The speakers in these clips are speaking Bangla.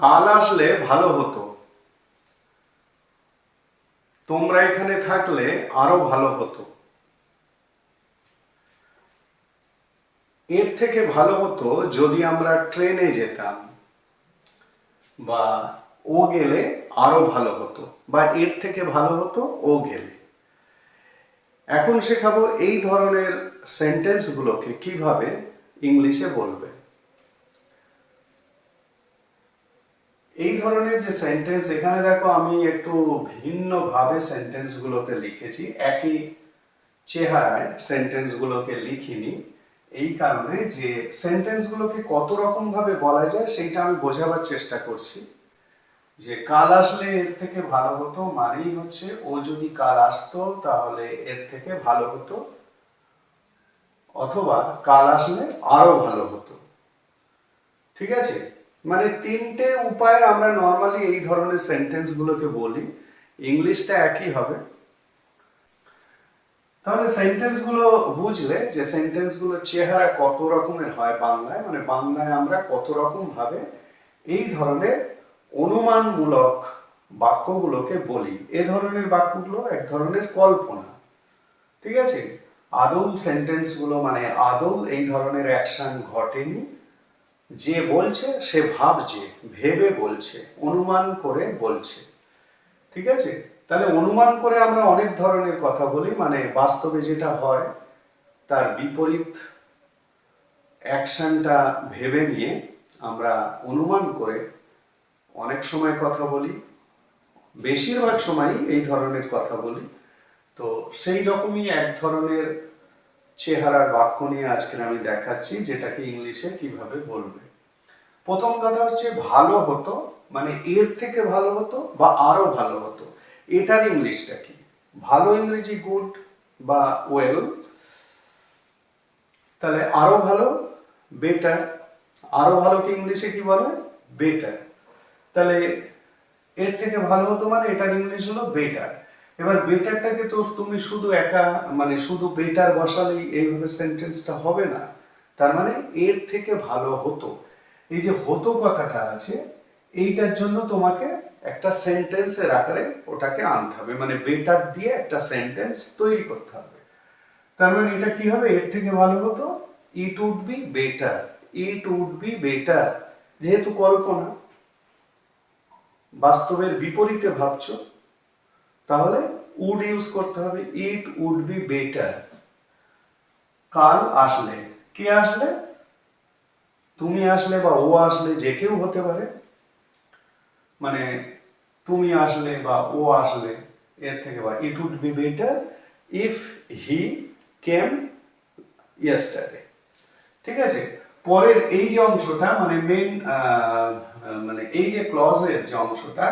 কাল আসলে ভালো হতো। তোমরা এখানে থাকলে আরও ভালো হতো। এর থেকে ভালো হতো যদি আমরা ট্রেনে যেতাম বা ও গেলে আরও ভালো হতো বা এর থেকে ভালো হতো ও গেলে। এখন শেখাবো এই ধরনের সেন্টেন্সগুলোকে কীভাবে ইংলিশে বলবে এই ধরনের যে সেন্টেন্স এখানে দেখো আমি একটু ভিন্নভাবে সেন্টেন্সগুলোকে লিখেছি, একই চেহারায় সেন্টেন্সগুলোকে লিখিনি, এই কারণে যে সেন্টেন্সগুলোকে কত রকম ভাবে বলা যায় সেইটা আমি বোঝাবার চেষ্টা করছি। যে কাল আসলে এর থেকে ভালো হতো মানেই হচ্ছে ও যদি কাল আসতো তাহলে এর থেকে ভালো হতো, অথবা কাল আসলে আরও ভালো হতো। ঠিক আছে? মানে তিনটে উপায়ে আমরা নর্মালি এই ধরনের সেন্টেন্সগুলোকে বলি। ইংলিশটা একই হবে। তাহলে সেন্টেন্সগুলো বুঝলে যে সেন্টেন্সগুলো চেহারা কত রকমের হয় বাংলায় মানে বাংলায় আমরা কত রকম ভাবে এই ধরনের অনুমানমূলক বাক্যগুলোকে বলি। এ ধরনের বাক্যগুলো এক ধরনের কল্পনা। ঠিক আছে? আদৌ সেন্টেন্সগুলো মানে আদৌ এই ধরনের অ্যাকশন ঘটেনি? যে বলছে, সে ভাবছে, ভেবে বলছে, অনুমান করে বলছে। ঠিক আছে? তাহলে অনুমান করে আমরা অনেক ধরনের কথা বলি মানে বাস্তবে যেটা হয়, তার বিপরীত অ্যাকশনটা ভেবে নিয়ে আমরা অনুমান করে অনেক সময় কথা বলি, বেশিরভাগ সময়ই এই ধরনের কথা বলি। তো সেই রকমই এক ধরনের চেহারার বাক্য নিয়ে আজকে আমি দেখাচ্ছি, যেটাকে ইংলিশে কীভাবে বলবে। প্রথম কথা হচ্ছে, ভালো হতো। মানে এর থেকে ভালো হতো বা আরও ভালো হতো। এটার ইংলিশটা কি? ভালো ইংরেজি গুড বা ওয়েল? তাহলে আরও ভালো, বেটার। আরও ভালোকে ইংলিশে কি বলে? বেটার। তাহলে এর থেকে ভালো হতো মানে এটার ইংলিশ হলো বেটার। এবার বেটারটাকে তো তুমি শুধু একা মানে শুধু বেটার বসালেই এইভাবে সেন্টেন্সটা হবে না। তার মানে এর থেকে ভালো হতো। এই যে হতো কথাটা আছে, এইটার জন্য তোমাকে একটা সেন্টেন্সের আকারে ওটাকে আনতে হবে। মানে বেটার দিয়ে একটা সেন্টেন্স তৈরি করতে হবে। তার মানে এটা কি হবে? এর থেকে ভালো হতো? It would be better it would be better যেহেতু কল্পনা, বাস্তবের বিপরীতে ভাবছ তাহলে উড ইউজ করতে হবে ইট উড বি বেটার কাল আসলে, কে আসলে? তুমি আসলে বা ও আসলে, যে কেউ হতে পারে। মানে তুমি আসলে বা ও আসলে, এর থেকে বা it would be better if he came yesterday ঠিক আছে? পরের এই যে অংশটা মানে মেন মানে এই যে ক্লজের যে অংশটা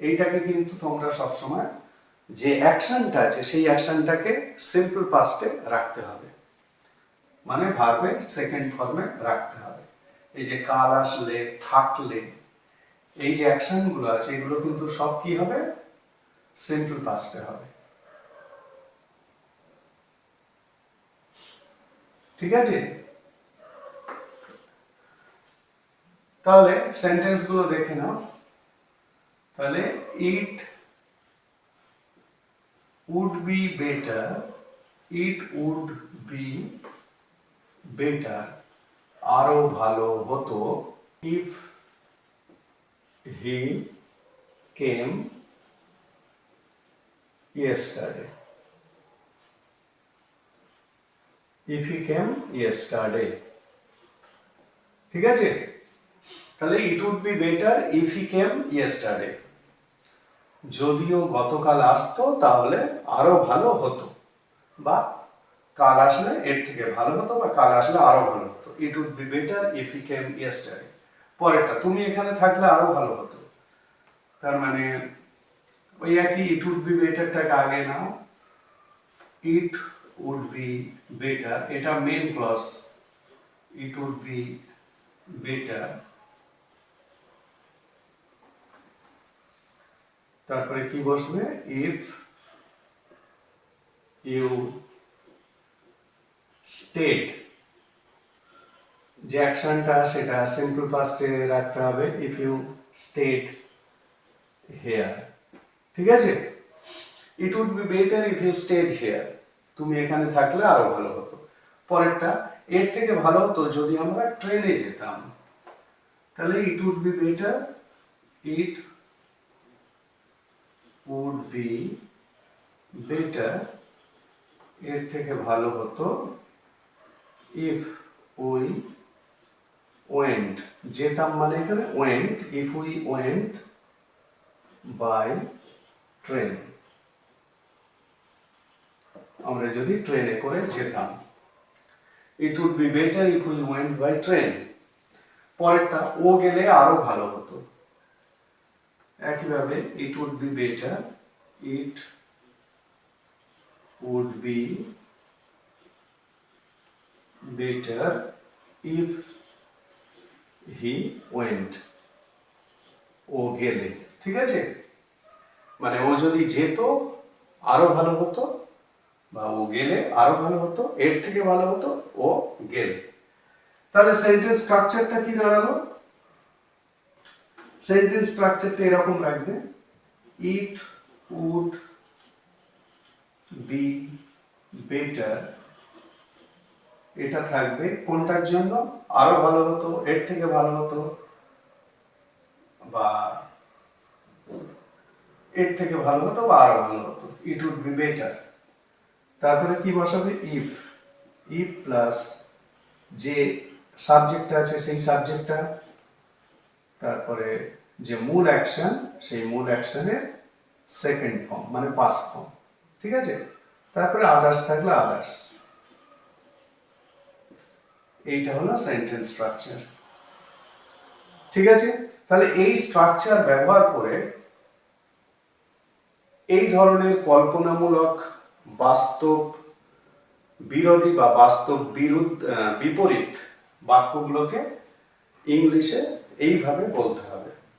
এইটাকে কিন্তু তোমরা সবসময় যে অ্যাকশনটা আছে, সেই অ্যাকশনটাকে সিম্পল পাস্টে রাখতে হবে। মানে ভার্বে সেকেন্ড ফর্মে রাখতে হবে। এই যে কাল আসলে, থাকলে, এই যে অ্যাকশনগুলো আছে, এগুলো কিন্তু সব কি হবে? সিম্পল পাস্টে হবে। ঠিক আছে? তাহলে সেন্টেন্সগুলো দেখে নাও। তাহলে it would be better it would be better আরও ভালো হতো if he came yesterday. If he came yesterday. ঠিক আছে? তাহলে it would be better if he came yesterday যদিও গতকাল আসতো, তাহলে আরও ভালো হতো। বা কাল আসলে এর থেকে ভালো হতো বা কাল আসলে আরও ভালো হতো। It would be better if he came yesterday পরেরটা, তুমি এখানে থাকলে আরও ভালো হতো। তার মানে ওই একই ইট উড বি বেটারটাকে আগে নাও। ইট উড বি বেটার এটা main clause it would be better তারপরে কি বসবে? ইফ ইউ স্টেড যে অ্যাকশনটা, সেটা সিম্পল পাস্টে রাখতে হবে। ইফ ইউ স্টেট হেয়ার ঠিক আছে? It would be better if you stayed here তুমি এখানে থাকলে আরও ভালো হতো। পরেরটা, এর থেকে ভালো হতো যদি আমরা ট্রেনে যেতাম। তাহলে it would be better it would be better এর থেকে ভালো হতো ইফ উই ওয়েন্ট যেতাম মানে এখানে went if we went by train আমরা যদি ট্রেনে করে যেতাম it would be better if we went by train পরেরটা, ও গেলে আরও ভালো হতো। একইভাবে it would be better it would be better if he went ও গেলে, ঠিক আছে? মানে ও যদি যেত, আরও ভালো হতো, বা ও গেলে আরও ভালো হতো, এর থেকে ভালো হতো, ও গেলে। তাহলে সেন্টেন্স স্ট্রাকচারটা কি দাঁড়াল? সেন্টেন্স স্ট্রাকচারটা এরকম রাখবে। ইট উড বি বেটার এটা থাকবে কোনটার জন্য? আরও ভালো হতো, এর থেকে ভালো হতো, বা এর থেকে ভালো হতো বা আরও ভালো হতো। ইট উড বি বেটার তারপরে কি বসাবে? ইফ ইফ প্লাস যে সাবজেক্টটা আছে সেই সাবজেক্টটা তারপরে যে মূল অ্যাকশন সেই মূল অ্যাকশনের সেকেন্ড ফর্ম মানে পাস ফর্ম ঠিক আছে? তারপরে আদার্স থাকলে আদার্স এইটা হলো সেন্টেন্স স্ট্রাকচার ঠিক আছে? তাহলে এই স্ট্রাকচার ব্যবহার করে এই ধরনের কল্পনামূলক, বাস্তব, বিরোধী বা বাস্তব বিরুদ্ধ বিপরীত বাক্যগুলোকে ইংলিশে এইভাবে বলতে হবে।